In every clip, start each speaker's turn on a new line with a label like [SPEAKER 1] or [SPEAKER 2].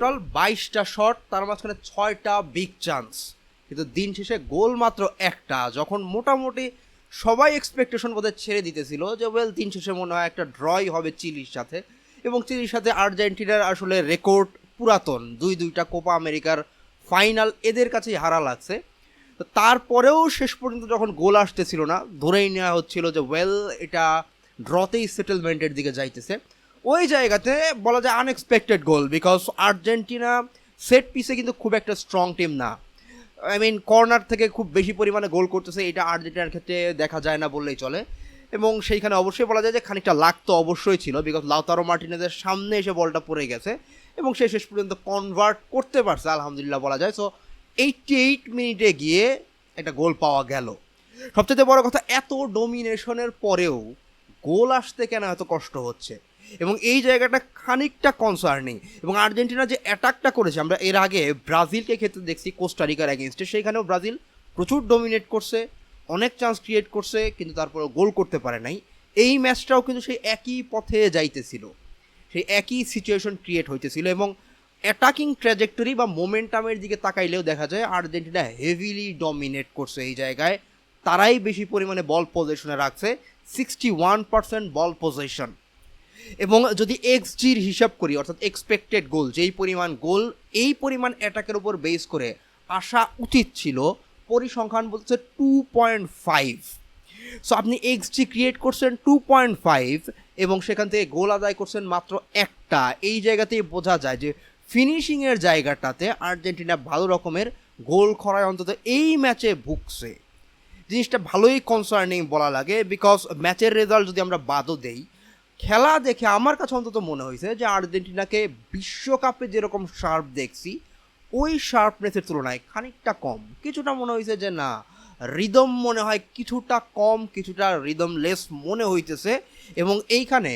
[SPEAKER 1] Total বাইশটা shot, তার মাঝখানে ছয়টা বিগ চান্স কিন্তু দিন শেষে গোল মাত্র একটা, যখন মোটামুটি সবাই এক্সপেকটেশন বোধহয় ছেড়ে দিতেছিল যে ওয়েল দিন শেষে মনে হয় একটা ড্রই হবে চিলির সাথে। এবং চিলির সাথে আর্জেন্টিনার আসলে রেকর্ড পুরাতন, দুই দুইটা কোপা আমেরিকার ফাইনাল এদের কাছেই হারা লাগছে। তো তারপরেও শেষ পর্যন্ত যখন গোল আসতেছিল না, ধরেই নেওয়া হচ্ছিল যে ওয়েল এটা ড্রতেই সেটেলমেন্টের দিকে যাইতেছে। ওই জায়গাতে বলা যায় unexpected goal because Argentina set পিসে কিন্তু খুব একটা স্ট্রং টিম না। আই মিন কর্নার থেকে খুব বেশি পরিমাণে গোল করতেছে, এটা আর্জেন্টিনার ক্ষেত্রে দেখা যায় না বললেই চলে। এবং সেইখানে অবশ্যই বলা যায় যে খানিকটা লাক তো অবশ্যই ছিল বিকজ লাউতারো মার্টিনেজের সামনে এসে বলটা পড়ে গেছে, এবং সে শেষ পর্যন্ত কনভার্ট করতে পারছে, আলহামদুলিল্লাহ বলা যায়। সো এইটটি এইট মিনিটে গিয়ে একটা গোল পাওয়া গেল। সবচেয়ে বড় কথা, এত ডোমিনেশনের পরেও গোল আসতে কেন এত কষ্ট হচ্ছে? এবং এই জায়গাটা খানিকটা কনসার্নিং এবং আর্জেন্টিনা যে অ্যাটাকটা করেছে, আমরা এর আগে ব্রাজিলকে ক্ষেত্রে দেখছি কোস্টারিকার অ্যাগেনস্টে সেইখানেও ব্রাজিল প্রচুর ডোমিনেট করছে, অনেক চান্স ক্রিয়েট করছে, কিন্তু তারপরে গোল করতে পারে নাই। এই ম্যাচটাও কিন্তু সেই একই পথে যাইতেছিল। সেই একই সিচুয়েশন ক্রিয়েট হইতেছিল এবং অ্যাটাকিং ট্র্যাজেক্টরি বা মোমেন্টামের দিকে তাকাইলেও দেখা যায়, আর্জেন্টিনা হেভিলি ডমিনেট করছে এই জায়গায়। তারাই বেশি পরিমাণে বল পজিশনে রাখছে। Sixty one percent ball possession এবং যদি এক্স জির হিসাব করি, অর্থাৎ এক্সপেক্টেড গোল যেই পরিমাণ গোল এই পরিমাণ অ্যাটাকের উপর বেস করে আসা উচিত ছিল, পরিসংখ্যান বলছে টু পয়েন্ট ফাইভ সো আপনি এক্স জি ক্রিয়েট করছেন টু পয়েন্ট ফাইভ এবং সেখান থেকে গোল আদায় করছেন মাত্র একটা। এই জায়গাতেই বোঝা যায় যে ফিনিশিংয়ের জায়গাটাতে আর্জেন্টিনা ভালো রকমের গোল খরায় অন্তত এই ম্যাচে ভুগছে। জিনিসটা ভালোই কনসার্নিং বলা লাগে বিকজ ম্যাচের রেজাল্ট যদি আমরা বাদও দেই খেলা দেখে আমার কাছে অন্তত মনে হয়েছে যে আর্জেন্টিনাকে বিশ্বকাপে যেরকম শার্প দেখছি, ওই শার্পনেসের তুলনায় খানিকটা কম। কিছুটা মনে হয়েছে যে না, রিদম মনে হয় কিছুটা কম, কিছুটা রিদম লেস মনে হইতেছে এবং এইখানে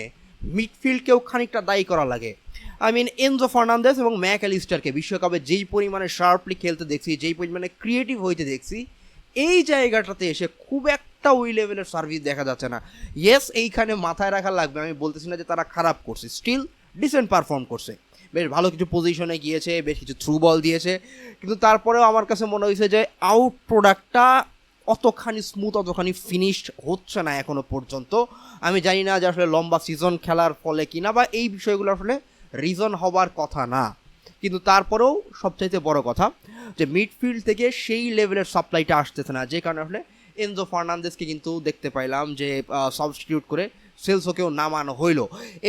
[SPEAKER 1] মিডফিল্ডকেও খানিকটা দায়ী করা লাগে। আই মিন এনজো ফার্নান্দেস এবং ম্যাক অ্যালিস্টারকে বিশ্বকাপে যেই পরিমাণে শার্পলি খেলতে দেখছি, যেই পরিমাণে ক্রিয়েটিভ হইতে দেখছি, এই জায়গাটাতে এসে খুব একটা ওই লেভেলের সার্ভিস দেখা যাচ্ছে না। ইয়েস এইখানে মাথায় রাখা লাগবে। আমি বলতেছি না যে তারা খারাপ করছে। স্টিল ডিসেন্ট পারফর্ম করছে। বেশ ভালো কিছু পজিশনে গিয়েছে, বেশ কিছু থ্রু বল দিয়েছে। কিন্তু তারপরেও আমার কাছে মনে হয়েছে যে আউট প্রোডাক্টটা অতখানি স্মুথ অতখানি ফিনিশড হচ্ছে না এখনও পর্যন্ত। আমি জানি না যে আসলে লম্বা সিজন খেলার ফলে কিনা বা এই বিষয়গুলো আসলে রিজন হবার কথা না। কিন্তু তারপরেও সবচাইতে বড় কথা যে মিডফিল্ড থেকে সেই লেভেলের সাপ্লাইটা আসতেছে না। যে কারণে আসলে এনজো ফার্নান্দেসকে কিন্তু দেখতে পাইলাম যে সাবস্টিটিউট করে সেলসোকেও নামানো হইল।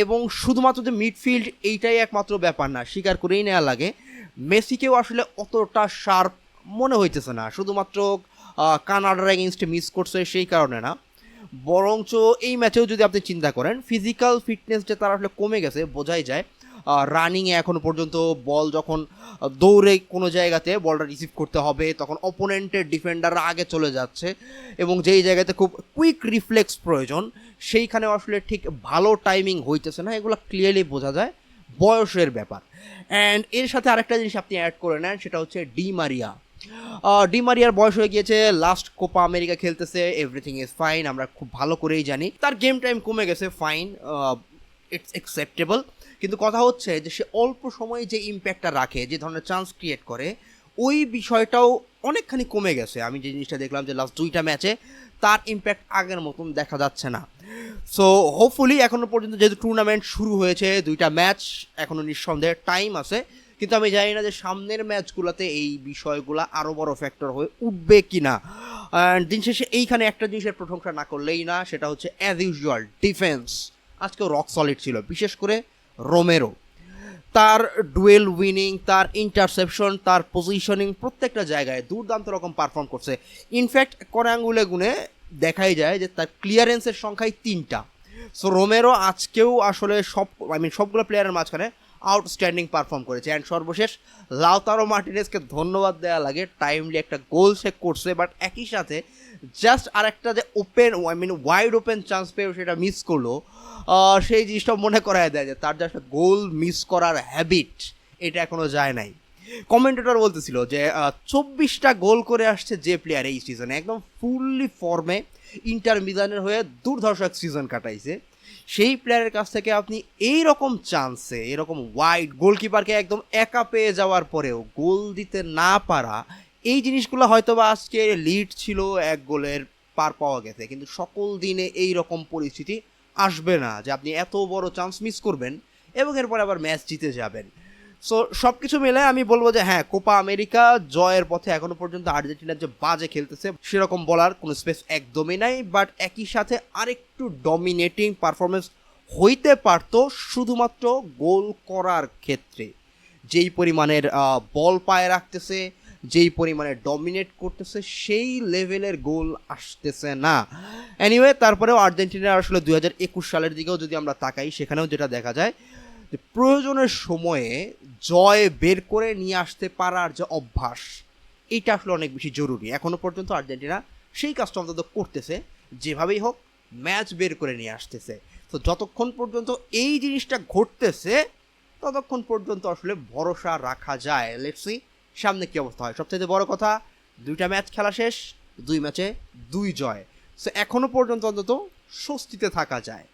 [SPEAKER 1] এবং শুধুমাত্র যে মিডফিল্ড এইটাই একমাত্র ব্যাপার না, স্বীকার করেই নেওয়া লাগে। মেসিকেও আসলে অতটা শার্প মনে হইতেছে না। শুধুমাত্র কানাডার এগেনস্টে মিস করছে সেই কারণে না। বরঞ্চ এই ম্যাচেও যদি আপনি চিন্তা করেন ফিজিক্যাল ফিটনেস যে তার আসলে কমে গেছে, বোঝাই যায়। রানিংয়ে এখনও পর্যন্ত বল যখন দৌড়ে কোনো জায়গাতে বলটা রিসিভ করতে হবে, তখন অপোনেন্টের ডিফেন্ডাররা আগে চলে যাচ্ছে এবং যেই জায়গাতে খুব কুইক রিফ্লেক্স প্রয়োজন সেইখানে আসলে ঠিক ভালো টাইমিং হইতেছে না, এগুলো ক্লিয়ারলি বোঝা যায় বয়সের ব্যাপার। অ্যান্ড এর সাথে আরেকটা জিনিস আপনি অ্যাড করে নেন, সেটা হচ্ছে ডি মারিয়া ডি মারিয়ার বয়স হয়ে গিয়েছে লাস্ট কোপা আমেরিকা খেলতেছে এভরিথিং ইজ ফাইন আমরা খুব ভালো করেই জানি। তার গেম টাইম কমে গেছে ফাইন ইটস অ্যাকসেপ্টেবল কিন্তু কথা হচ্ছে যে সে অল্প সময়ে যে ইম্প্যাক্টটা রাখে, যে ধরনের চান্স ক্রিয়েট করে, ওই বিষয়টাও অনেকখানি কমে গেছে। আমি যে জিনিসটা দেখলাম যে লাস্ট দুইটা ম্যাচে তার ইম্প্যাক্ট আগের মতন দেখা যাচ্ছে না। সো হোপফুলি এখনও পর্যন্ত যেহেতু টুর্নামেন্ট শুরু হয়েছে, দুইটা ম্যাচ এখনও নিঃসন্দেহে টাইম আছে, কিন্তু আমি জানি না যে সামনের ম্যাচগুলোতে এই বিষয়গুলো আরও বড় ফ্যাক্টর হয়ে উঠবে কি না দিন শেষে এইখানে একটা জিনিসের প্রশংসা না করলেই না, সেটা হচ্ছে অ্যাজ ইউজুয়াল ডিফেন্স আজকেও রক সলিড ছিল, বিশেষ করে রোমেরো। তার ডুয়েল উইনিং, তার ইন্টারসেপশন, তার পজিশনিং প্রত্যেকটা জায়গায় দুর্দান্ত রকম পারফর্ম করছে। ইনফ্যাক্ট করে গুনে দেখাই যায় যে তার ক্লিয়ারেন্সের সংখ্যাই তিনটা। সো রোমেরো আজকেও আসলে সব আই মিন সবগুলো প্লেয়ারের মাঝখানে আউটস্ট্যান্ডিং পারফর্ম করেছে। অ্যান্ড সর্বশেষ, লাউতারো মার্টিনেসকে ধন্যবাদ দেওয়া লাগে। টাইমলি একটা গোল সে করছে বাট একই সাথে জাস্ট আরেকটা যে open I mean wide open chance পেয়েও সেটা মিস করল। সেই জিনিসটা মনে করায় দেয় যে তার যে একটা গোল মিস করার হ্যাবিট এটা এখনও যায় নাই। কমেন্টেটর বলতেছিল যে চব্বিশটা গোল করে আসছে যে প্লেয়ার এই সিজনে একদম ফুললি ফর্মে ইন্টার মিলানের হয়ে দুর্ধর্ষক সিজন কাটাইছে। সেই প্লেয়ারের কাছ থেকে আপনি এই রকম চান্সে এরকম ওয়াইড গোলকিপারকে একদম একা পেয়ে যাওয়ার পরেও গোল দিতে না পারা, এই জিনিসগুলো হয়তো বা আজকে লিড ছিল এক গোলের পার পাওয়া গেছে। কিন্তু সকল দিনে এই রকম পরিস্থিতি আসবে না যে আপনি এত বড় চান্স মিস করবেন এবং এরপর আবার ম্যাচ জিতে যাবেন। সো সব কিছু মিলে আমি বলব যে হ্যাঁ কোপা আমেরিকা জয়ের পথে এখনও পর্যন্ত আর্জেন্টিনার যে বাজে খেলতেছে, সেরকম বলার কোনো স্পেস একদমই নাই। বাট একই সাথে আরেকটু ডমিনেটিং পারফরমেন্স হইতে পারতো শুধুমাত্র গোল করার ক্ষেত্রে। যেই পরিমাণের বল পায়ে রাখতেছে, যেই পরিমাণে ডমিনেট করতেছে, সেই লেভেলের গোল আসতেছে না। এনিওয়ে তারপরেও আর্জেন্টিনার আসলে দু হাজার একুশ সালের দিকেও যদি আমরা তাকাই, সেখানেও যেটা দেখা যায় প্রয়োজনের সময়ে জয় বের করে নিয়ে আসতে পারার যে অভ্যাস এইটা আসলে অনেক বেশি জরুরি। এখনও পর্যন্ত আর্জেন্টিনা সেই কাজটা অন্তত করতেছে, যেভাবেই হোক ম্যাচ বের করে নিয়ে আসতেছে। তো যতক্ষণ পর্যন্ত এই জিনিসটা ঘটতেছে, ততক্ষণ পর্যন্ত আসলে ভরসা রাখা যায়। লেটসি সামনে কী অবস্থা হয়। সবচেয়ে বড় কথা, দুইটা ম্যাচ খেলা শেষ, দুই ম্যাচে দুই জয়। সো এখনও পর্যন্ত অন্তত স্বস্তিতে থাকা যায়।